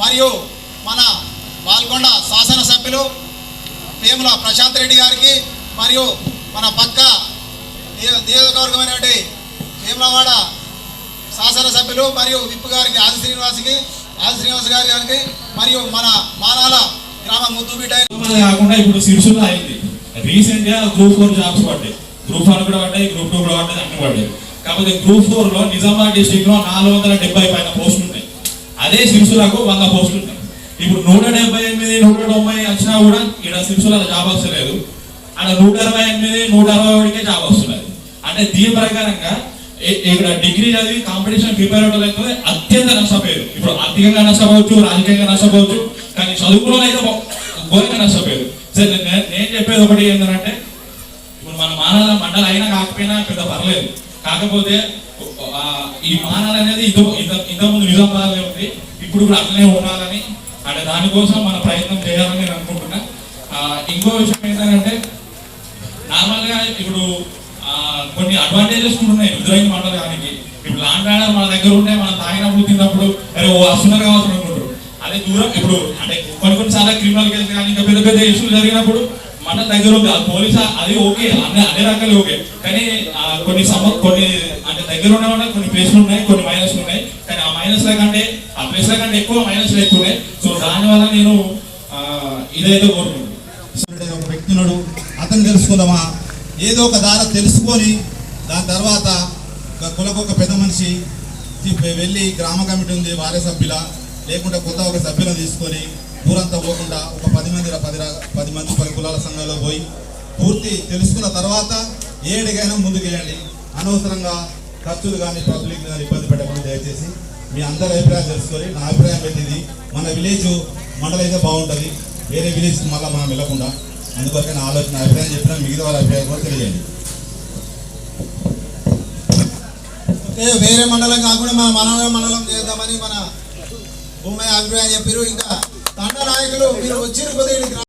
మరియు మన పాల్గొండ శాసనసభ్యులు వేముల ప్రశాంత్ రెడ్డి గారికి మరియు మన పక్క నియోజకవర్గమైనటువంటి వేములవాడ శాసనసభ్యులు మరియు విప్పు గారికి ఆది శ్రీనివాస్కి ఆది శ్రీనివాస్ గారి గారికి మరియు మన మానాల గ్రామ ముద్దుబిడ్డ కాకుండా ఇప్పుడు సిరిసిల్ల అయింది. రీసెంట్గా గ్రూప్ ఫోర్ జాబ్స్ పడ్డాయి. గ్రూప్ వన్ కూడా పడ్డాయి గ్రూప్ టూ కూడా పడ్డాయి అన్ని పడ్డాయి. కాకపోతే గ్రూప్ ఫోర్లో నిజామాబాద్ డిస్టిక్లో నాలుగు వందల డెబ్బై పైన పోస్టులు ఉన్నాయి. అదే సిరిసిల్లకు వంద పోస్టులు ఉన్నాయి. ఇప్పుడు నూట డెబ్బై ఎనిమిది నూట తొంభై వచ్చినా కూడా ఇక్కడ సిరిసిల్ల జాబ్ వస్తలేదు అక్కడ నూట అరవై ఎనిమిది నూట అరవై ఒకటికే జాబ్ వస్తున్నది అంటే దీని ప్రకారంగా ఇక్కడ డిగ్రీ చదివి కాంపిటీషన్ ప్రిపేర్ అవ్వడం అత్యంత నష్టపోయారు ఇప్పుడు ఆర్థికంగా నష్టపోవచ్చు రాజకీయంగా నష్టపోవచ్చు కానీ చదువుకులో అయితే ఘోరంగా నష్టపోయారు సరే నేను చెప్పేది ఒకటి ఏంటంటే ఇప్పుడు మన మానవ మండలం అయినా కాకపోయినా పెద్ద పర్లేదు. కాకపోతే ఈ మానాలు అనేది ఇంత ఇంత ఇంతకుముందు నిజామాబాద్ ఉంది ఇప్పుడు కూడా అట్లనే ఉండాలని అంటే దానికోసం మన ప్రయత్నం చేయాలని నేను అనుకుంటున్నా. ఇంకో విషయం ఏంటంటే నార్మల్గా ఇప్పుడు ఆ, కొన్ని అడ్వాంటేజెస్ కూడా ఉన్నాయి రుద్రాయి మండలానికి ఇప్పుడు లాండ్ ఆర్డర్ మన దగ్గర ఉంటే మనం తాగినప్పుడు తిన్నప్పుడు అరే ఓ వస్తున్నారు కావచ్చు అనుకుంటారు. అదే దూరం ఇప్పుడు అంటే కొన్ని కొన్ని సార్లు క్రిమినల్ కేసులు కానీ ఇంకా పెద్ద పెద్ద ఇష్యూలు జరిగినప్పుడు మన దగ్గర ఉంది అది పోలీస్ అది ఓకే అన్ని అన్ని రకాలు ఓకే. కానీ ఆ, కొన్ని సమ కొన్ని అంటే దగ్గర ఉన్న వాళ్ళ కొన్ని ప్లేస్లు ఉన్నాయి కొన్ని మైనస్లు ఉన్నాయి. కానీ ఆ మైనస్ల కంటే ఆ ప్లేస్ల కంటే ఎక్కువ మైనస్లు ఎక్కువ ఉన్నాయి సో దాని వల్ల నేను ఇదైతే కోరుకుంటున్నాను. ఒక వ్యక్తి ఉన్నాడు. అతను తెలుసుకుందామా? ఏదో ఒక దారి తెలుసుకొని దాని తర్వాత ఒక కులకు ఒక పెద్ద మనిషి వెళ్ళి గ్రామ కమిటీ ఉంది వారే సభ్యుల లేకుంటే కొత్త ఒక సభ్యులను తీసుకొని ఊరంతా పోకుండా ఒక పది మంది పది పది మంది పది కులాల సంఘాల్లో పోయి పూర్తి తెలుసుకున్న తర్వాత ఏడికైనా ముందుకేయండి అనవసరంగా ఖర్చులు కానీ పబ్లిక్ కానీ ఇబ్బంది పెట్టకుండా దయచేసి మీ అందరి అభిప్రాయం తెలుసుకొని నా అభిప్రాయం పెట్టింది మన విలేజ్ మండలం అయితే బాగుంటుంది. వేరే విలేజ్ మళ్ళీ మనం వెళ్ళకుండా. అందుకొరకే నా ఆలోచన అభిప్రాయం చెప్పినా మిగతా వాళ్ళ అభిప్రాయం కూడా తెలియజేయండి. వేరే మండలం కాకుండా మన మనవర మండలం చేద్దామని మన భూమి అభిప్రాయం చెప్పారు. ఇంకా తండ నాయకులు మీరు వచ్చిన కొద్దిగా